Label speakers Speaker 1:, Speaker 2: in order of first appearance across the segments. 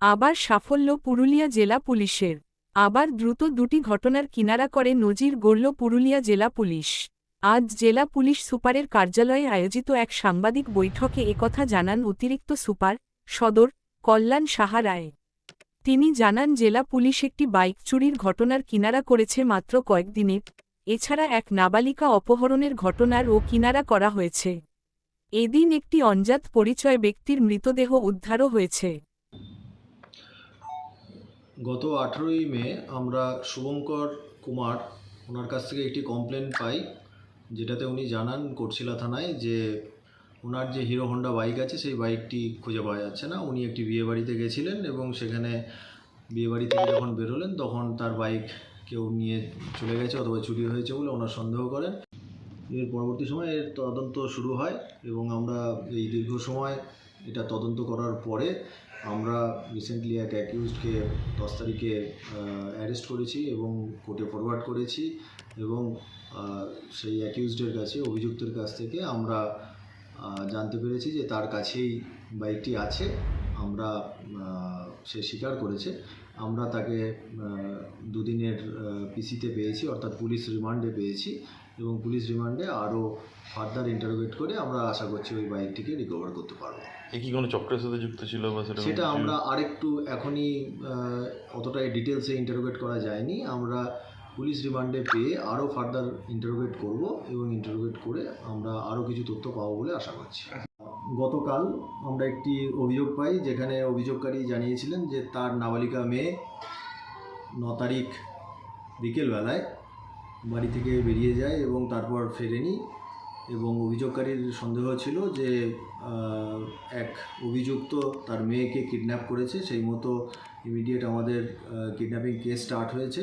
Speaker 1: আবার সাফল্য পুরুলিয়া জেলা পুলিশের। আবার দ্রুত দুটি ঘটনার কিনারা করে নজির গড়ল পুরুলিয়া জেলা পুলিশ। আজ জেলা পুলিশ সুপারের কার্যালয়ে আয়োজিত এক সাংবাদিক বৈঠকে একথা জানান অতিরিক্ত সুপার, সদর, কল্যাণ সাহা রায়। তিনি জানান, জেলা পুলিশ একটি বাইক চুরির ঘটনার কিনারা করেছে মাত্র কয়েকদিনে। এছাড়া এক নাবালিকা অপহরণের ঘটনার ও কিনারা করা হয়েছে। এদিন একটি অঞ্জাত পরিচয় ব্যক্তির মৃতদেহ উদ্ধারও হয়েছে।
Speaker 2: গত আঠেরোই মে আমরা শুভঙ্কর কুমার ওনার কাছ থেকে একটি কমপ্লেন পাই, যেটাতে উনি জানান কোটশিলা থানায় যে ওনার যে হিরো হন্ডা বাইক আছে, সেই বাইকটি খুঁজে পাওয়া যাচ্ছে না। উনি একটি বিয়ে বাড়িতে গেছিলেন এবং সেখানে বিয়ে বাড়ি থেকে যখন বেরোলেন তখন তার বাইক কেউ নিয়ে চলে গেছে অথবা চুরি হয়েছে বলে ওনার সন্দেহ করেন। এর পরবর্তী সময় এর তদন্ত শুরু হয় এবং আমরা এই দীর্ঘ সময় এটা তদন্ত করার পরে আমরা রিসেন্টলি এক অ্যাকিউজডকে দশ তারিখে অ্যারেস্ট করেছি এবং কোর্টে ফরওয়ার্ড করেছি এবং সেই অ্যাকিউজডের কাছে, অভিযুক্তের কাছ থেকে আমরা জানতে পেরেছি যে তার কাছেই বাইকটি আছে। আমরা সে স্বীকার করেছে। আমরা তাকে দুদিনের পিসিতে পেয়েছি, অর্থাৎ পুলিশ রিমান্ডে পেয়েছি। এবং পুলিশ রিমান্ডে আরও ফার্দার ইন্টারোগেট করে আমরা আশা করছি ওই বাইকটিকে রিকভার করতে পারব।
Speaker 3: এ কি কোনো চক্রের সাথে যুক্ত ছিল বা সেটা
Speaker 2: সেটা আমরা আরেকটু এখনই অতটাই ডিটেলসে ইন্টারোগেট করা যায়নি। আমরা পুলিশ রিমান্ডে পেয়ে আরও ফার্দার ইন্টারোগেট করব এবং ইন্টারোগেট করে আমরা আরও কিছু তথ্য পাবো বলে আশা করছি। গতকাল আমরা একটি অভিযোগ পাই যেখানে অভিযোগকারী জানিয়েছিলেন যে তার নাবালিকা মেয়ে ন তারিখ বিকেলবেলায় বাড়ি থেকে বেরিয়ে যায় এবং তারপর ফেরেনি এবং অভিযোগকারীর সন্দেহ ছিল যে এক অভিযুক্ত তার মেয়েকে কিডন্যাপ করেছে। সেই মতো ইমিডিয়েট আমাদের কিডন্যাপিং কেস স্টার্ট হয়েছে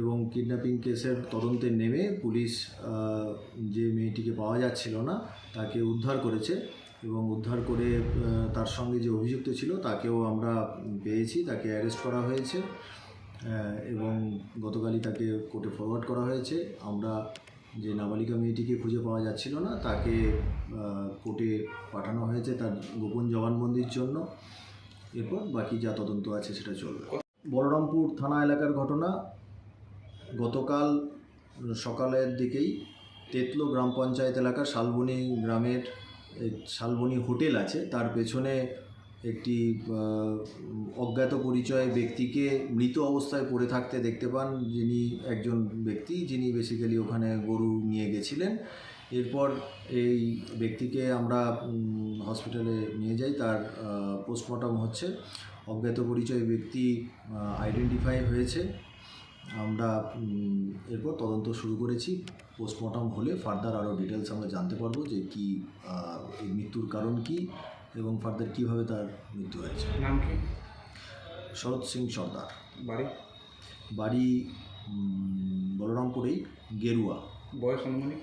Speaker 2: এবং কিডন্যাপিং কেসের তদন্তে নেমে পুলিশ যে মেয়েটিকে পাওয়া যাচ্ছিল না, তাকে উদ্ধার করেছে এবং উদ্ধার করে তার সঙ্গে যে অভিযুক্ত ছিল তাকেও আমরা পেয়েছি। তাকে অ্যারেস্ট করা হয়েছে। এবং গতকালই তাকে কোর্টে ফরওয়ার্ড করা হয়েছে। আমরা যে নাবালিকা মেয়েটিকে খুঁজে পাওয়া যাচ্ছিল না, তাকে কোর্টে পাঠানো হয়েছে তার গোপন জবানবন্দির জন্য। এরপর বাকি যা তদন্ত আছে সেটা চলবে। বলরামপুর থানা এলাকার ঘটনা, গতকাল সকালের দিকেই তেতলো গ্রাম পঞ্চায়েত এলাকার শালবনি গ্রামের শালবনি হোটেল আছে। তার পেছনে একটি অজ্ঞাত পরিচয় ব্যক্তিকে মৃত অবস্থায় পড়ে থাকতে দেখতে পান যিনি একজন ব্যক্তি, যিনি বেসিক্যালি ওখানে গরু নিয়ে গেছিলেন। এরপর এই ব্যক্তিকে আমরা হসপিটালে নিয়ে যাই, তার পোস্টমর্টম হচ্ছে। অজ্ঞাত পরিচয় ব্যক্তি আইডেন্টিফাই হয়েছে। আমরা এরপর তদন্ত শুরু করেছি। পোস্টমর্টম হলে ফার্দার আরও ডিটেলস আমরা জানতে পারব যে কি মৃত্যুর কারণ কি। এবং ফার্দার কীভাবে তার মৃত্যু হয়েছে।
Speaker 4: নাম কি?
Speaker 2: শরৎ সিং সর্দার।
Speaker 4: বাড়ি?
Speaker 2: বাড়ি বলরামপুরেই গেরুয়া।
Speaker 4: বয়স আনুমানিক?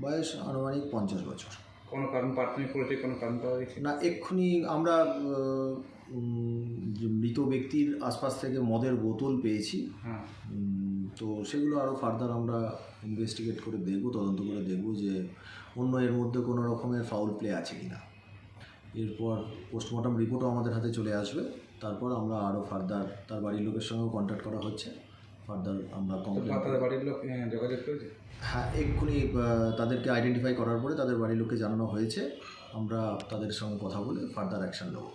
Speaker 2: বয়স আনুমানিক পঞ্চাশ বছর।
Speaker 4: কোনো কারণ প্রাথমিক পরিচয় কোনো কারণ পাওয়া গেছে?
Speaker 2: না এক্ষুনি আমরা মৃত ব্যক্তির আশপাশ থেকে মদের বোতল পেয়েছি।
Speaker 4: হ্যাঁ।
Speaker 2: তো সেগুলো আরও ফার্দার আমরা ইনভেস্টিগেট করে দেখব তদন্ত করে দেখব যে অন্য এর মধ্যে কোনো রকমের ফাউল প্লে আছে কি না এরপর পোস্টমর্টম রিপোর্টও আমাদের হাতে চলে আসবে। তারপর আমরা আরও ফার্দার তার বাড়ির লোকের সঙ্গেও কন্ট্যাক্ট করা হচ্ছে। ফার্দার আমরা
Speaker 4: তাদের বাড়ির লোক যোগাযোগ করেছে?
Speaker 2: হ্যাঁ এক্ষুনি তাদেরকে আইডেন্টিফাই করার পরে তাদের বাড়ির লোককে জানানো হয়েছে। আমরা তাদের সঙ্গে কথা বলে ফার্দার অ্যাকশন নেব।